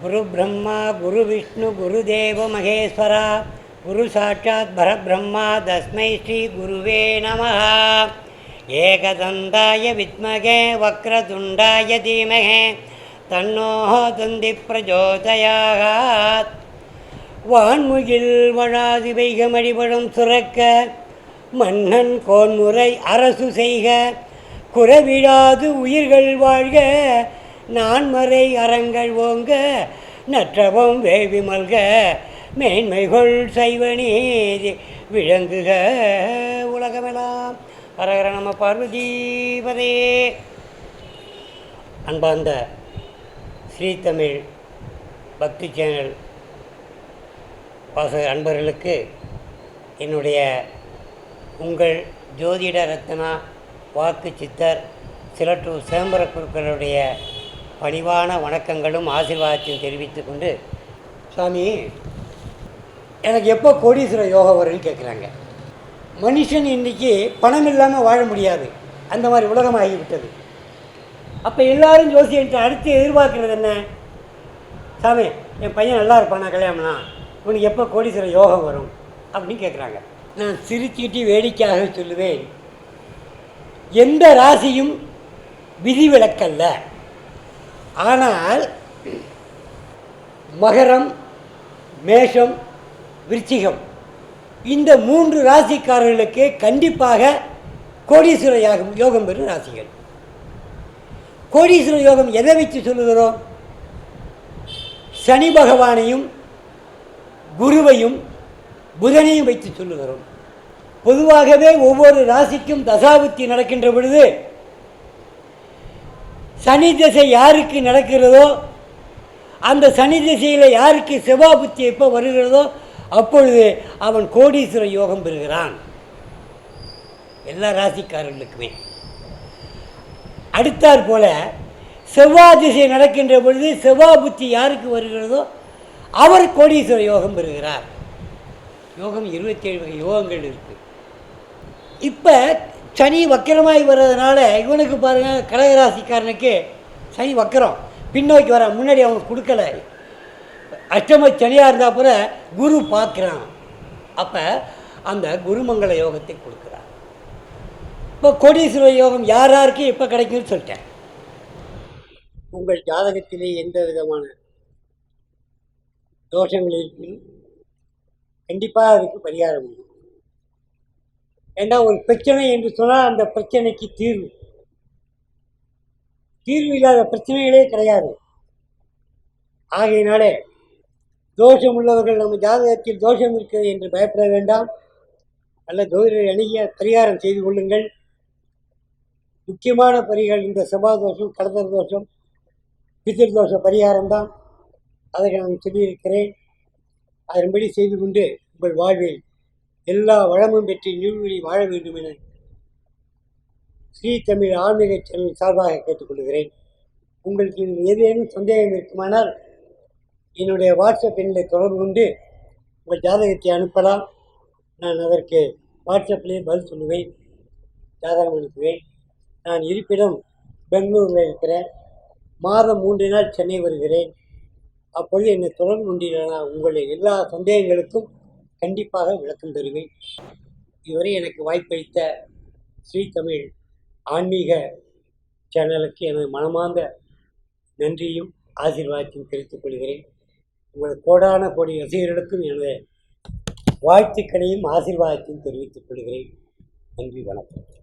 குரு பிரம்மா குரு விஷ்ணு குரு தேவ மகேஸ்வரா குரு சாட்சாத் பரபிரம்மா தஸ்மை ஸ்ரீ குருவே நம ஏகதந்தாய வித்மகே வக்ரதுண்டாய தீமகே தன்னோ தந்தி பிரஜோதயாத் வான்முகில் வழாது வைகமடிபடும் சுரக்க மன்னன் கோன்முறை அரசு செய்க குறவிடாது உயிர்கள் வாழ்க நான்மறை அறங்கள் ஓங்க நற்றவம் வேவி மல்க மேன்மைகள் சைவ விளங்குக உலகமெல்லாம் ஹரஹர நம பார்வதீபதே. அன்பார்ந்த ஸ்ரீதமிழ் பக்தி சேனல் வாசக அன்பர்களுக்கு என்னுடைய உங்கள் ஜோதிட ரத்னா வாக்கு சித்தர் சிலற்று சிதம்பர குருக்களுடைய பணிவான வணக்கங்களும் ஆசீர்வாதத்தையும் தெரிவித்து கொண்டு சாமி எனக்கு எப்போ கோடீஸ்வர யோகா வரும்னு கேட்குறாங்க மனுஷன் இன்றைக்கி பணம் இல்லாமல் வாழ முடியாது. அந்த மாதிரி உலகம் ஆகிவிட்டது அப்போ எல்லாரும் ஜோசியன்ட்டு அடுத்து எதிர்பார்க்குறது என்ன? சாமி என் பையன் நல்லா இருப்பானா கல்யாணம்னா? உனக்கு எப்போ கோடீஸ்வர யோகம் வரும்? அப்படின்னு கேட்குறாங்க நான் சிரிச்சுக்கிட்டு வேடிக்கையாக சொல்லுவேன். எந்த ராசியும் விதிவிலக்கல்ல. ஆனால் மகரம் மேஷம் விருச்சிகம் இந்த மூன்று ராசிக்காரர்களுக்கு கண்டிப்பாக கோடீஸ்வர யாகம் யோகம் பெறும் ராசிகள். கோடீஸ்வர யோகம் எதை வச்சு சொல்லுகிறோம் சனி பகவானையும் குருவையும் புதனையும் வைத்து சொல்லுகிறோம். பொதுவாகவே ஒவ்வொரு ராசிக்கும் தசாபுத்தி நடக்கின்ற பொழுது சனி திசை யாருக்கு நடக்கிறதோ அந்த சனி திசையில் யாருக்கு செவ்வா புத்தி எப்போ வருகிறதோ அப்பொழுது அவன் கோடீஸ்வர யோகம் பெறுகிறான். எல்லா ராசிக்காரர்களுக்குமே. அடுத்தாற் போல செவ்வாய் திசை நடக்கின்ற பொழுது செவ்வாய் புத்தி யாருக்கு வருகிறதோ அவர் கோடீஸ்வர யோகம் பெறுகிறார். யோகம் இருபத்தேழு வகை யோகங்கள் இருக்குது இப்போ சனி வக்கரமாகி வர்றதுனால இவனுக்கு பாருங்கள் கடகராசிக்காரனுக்கு சனி வக்கரம். பின்னோக்கி வர முன்னாடி அவனுக்கு கொடுக்கல. அஷ்டம சனியாக இருந்தால் கூட குரு பார்க்குறான். அப்போ அந்த குருமங்கள யோகத்தை கொடுக்குறான் இப்போ கோடீஸ்வர யோகம் யார் யாருக்கு எப்போ கிடைக்கும்னு சொல்லிட்டேன். உங்கள் ஜாதகத்திலே எந்த விதமான தோஷங்கள் இருக்கு கண்டிப்பாக அதுக்கு பரிகாரம் உண்டு. ஏன்னா ஒரு பிரச்சனை என்று சொன்னால் அந்த பிரச்சனைக்கு தீர்வு. தீர்வு இல்லாத பிரச்சனைகளே கிடையாது. ஆகையினாலே தோஷம் உள்ளவர்கள் நம்ம ஜாதகத்தில் தோஷம் இருக்கிறது என்று பயப்பட வேண்டாம். நல்ல ஜோதிடர் அணுகிய பரிகாரம் செய்து கொள்ளுங்கள். முக்கியமான பரிகள் இந்த செவ்வாய் தோஷம் கடத்தல் தோஷம் பித்திருதோஷ பரிகாரம் தான். அதை நான் சொல்லியிருக்கிறேன். அதன்படி செய்து கொண்டு உங்கள் வாழ்வில் எல்லா வளமும் பெற்று நீர்வழி வாழ வேண்டும் என ஸ்ரீ தமிழ் ஆன்மீக சேனல் சார்பாக கேட்டுக்கொள்கிறேன். உங்களுக்கு ஏதேனும் சந்தேகம் இருக்குமானால் என்னுடைய வாட்ஸ்அப் எண்ணில் தொடர்பு கொண்டு உங்கள் ஜாதகத்தை அனுப்பலாம். நான் அதற்கு வாட்ஸ்அப்லேயே பதில் சொல்லுவேன். ஜாதகம் அனுப்புவேன். நான் இருப்பிடம் பெங்களூரில் இருக்கிறேன் மாதம் மூன்று நாள் சென்னை வருகிறேன். அப்பொழுது என்னை தொடர்பு கொண்டீர்களா? உங்களுடைய எல்லா சந்தேகங்களுக்கும் கண்டிப்பாக விளக்கம் தருவேன். இதுவரை எனக்கு வாய்ப்பளித்த ஸ்ரீ தமிழ் ஆன்மீக சேனலுக்கு எனது மனமார்ந்த நன்றியும் ஆசீர்வாதத்தையும் தெரிவித்துக் கொள்கிறேன். உங்கள் கோடான கோடி ரசிகர்களுக்கும் எனது வாழ்த்துக்களையும் ஆசீர்வாதத்தையும் தெரிவித்துக் கொள்கிறேன். நன்றி வணக்கம்.